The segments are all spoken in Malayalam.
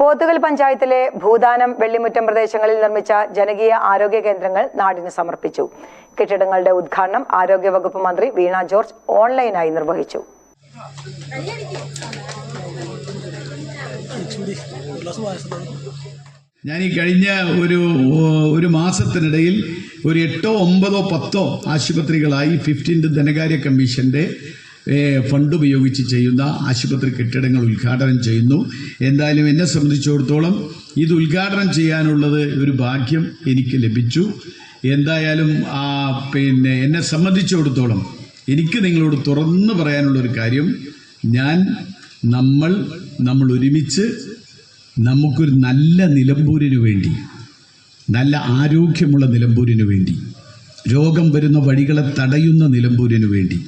പോത്തുകൽ പഞ്ചായത്തിലെ ഭൂദാനം വെള്ളിമുറ്റം പ്രദേശങ്ങളിൽ നിർമ്മിച്ച ജനകീയ ആരോഗ്യ കേന്ദ്രങ്ങൾ നാടിന് സമർപ്പിച്ചു. കെട്ടിടങ്ങളുടെ ഉദ്ഘാടനം ആരോഗ്യവകുപ്പ് മന്ത്രി വീണ ജോർജ് ഓൺലൈനായി നിർവഹിച്ചു. ഞാൻ ഈ കഴിഞ്ഞ ഒരു ഒരു മാസത്തിനിടയിൽ ഒരു എട്ടോ ഒമ്പതോ പത്തോ ആശുപത്രികളായി ഫിഫ്റ്റീൻത് ധനകാര്യ കമ്മീഷന്റെ ഏഹ്, ഫണ്ട് ഉപയോഗിച്ച് ചെയ്യുന്ന ആശുപത്രി കെട്ടിടങ്ങൾ ഉദ്ഘാടനം ചെയ്യുന്നു. എന്തായാലും എന്നെ സംബന്ധിച്ചിടത്തോളം ഇത് ഉദ്ഘാടനം ചെയ്യാനുള്ളത് ഒരു ഭാഗ്യം എനിക്ക് ലഭിച്ചു. എന്തായാലും ആ പിന്നെ എന്നെ സംബന്ധിച്ചിടത്തോളം എനിക്ക് നിങ്ങളോട് തുറന്നു പറയാനുള്ള ഒരു കാര്യം. ഞാൻ നമ്മൾ നമ്മൾ ഒരുമിച്ച് നമുക്കൊരു നല്ല നിലമ്പൂരിന് വേണ്ടി നല്ല ആരോഗ്യമുള്ള നിലമ്പൂരിന് വേണ്ടി രോഗം വരുന്ന വഴികളെ തടയുന്ന നിലമ്പൂരിന് വേണ്ടി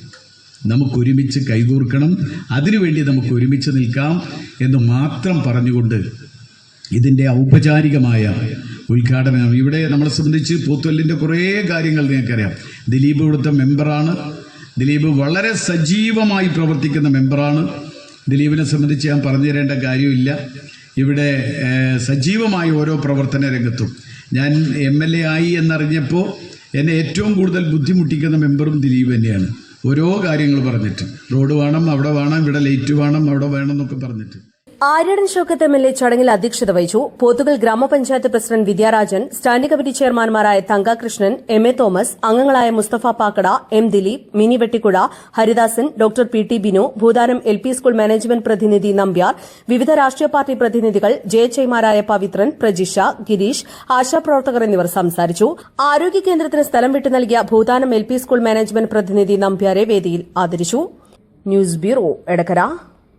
നമുക്കൊരുമിച്ച് കൈകോർക്കണം. അതിനുവേണ്ടി നമുക്ക് ഒരുമിച്ച് നിൽക്കാം എന്ന് മാത്രം പറഞ്ഞുകൊണ്ട് ഇതിന്റെ ഔപചാരികമായ ഉദ്ഘാടനം. ഇവിടെ നമ്മളെ സംബന്ധിച്ച് പൂത്തൊല്ലിന്റെ കുറേ കാര്യങ്ങൾ നിങ്ങൾക്കറിയാം. ദിലീപ് ഇവിടുത്തെ മെമ്പറാണ്. ദിലീപ് വളരെ സജീവമായി പ്രവർത്തിക്കുന്ന മെമ്പറാണ്. ദിലീപിനെ സംബന്ധിച്ച് ഞാൻ പറഞ്ഞു തരേണ്ട കാര്യമില്ല. ഇവിടെ സജീവമായ ഓരോ പ്രവർത്തന രംഗത്തും. ഞാൻ എം എൽ എ ആയി എന്നറിഞ്ഞപ്പോൾ എന്നെ ഏറ്റവും കൂടുതൽ ബുദ്ധിമുട്ടിക്കുന്ന മെമ്പറും ദിലീപ് തന്നെയാണ്. ഓരോ കാര്യങ്ങൾ പറഞ്ഞിട്ട്. റോഡ് വേണം അവിടെ വേണം ഇവിടെ ലൈറ്റ് വേണം അവിടെ വേണം എന്നൊക്കെ പറഞ്ഞിട്ട്. Aryadan Shoukath M L A ചടങ്ങിൽ അധ്യക്ഷത വഹിച്ചു. പോത്തുകൽ ഗ്രാമപഞ്ചായത്ത് പ്രസിഡന്റ് വിദ്യാരാജൻ സ്റ്റാൻഡിംഗ് കമ്മിറ്റി ചെയർമാൻമാരായ തങ്കകൃഷ്ണൻ എം എ തോമസ് അംഗങ്ങളായ Mustafa Pakkada M Dileep Mini Vettikuzha Haridasan doctor P T Binu Bhoothanam L P school management പ്രതിനിധി നമ്പ്യാർ വിവിധ രാഷ്ട്രീയ പാർട്ടി പ്രതിനിധികൾ ജയച്ചൈമാരായ പവിത്രൻ പ്രജിഷ ഗിരീഷ് ആശാപ്രവർത്തകർ എന്നിവർ സംസാരിച്ചു. ആരോഗ്യ കേന്ദ്രത്തിന് സ്ഥലം വിട്ടു നൽകിയ Bhoothanam L P school management പ്രതിനിധി നമ്പ്യാരെ വേദിയിൽ ആദരിച്ചു. News bureau Edakkara.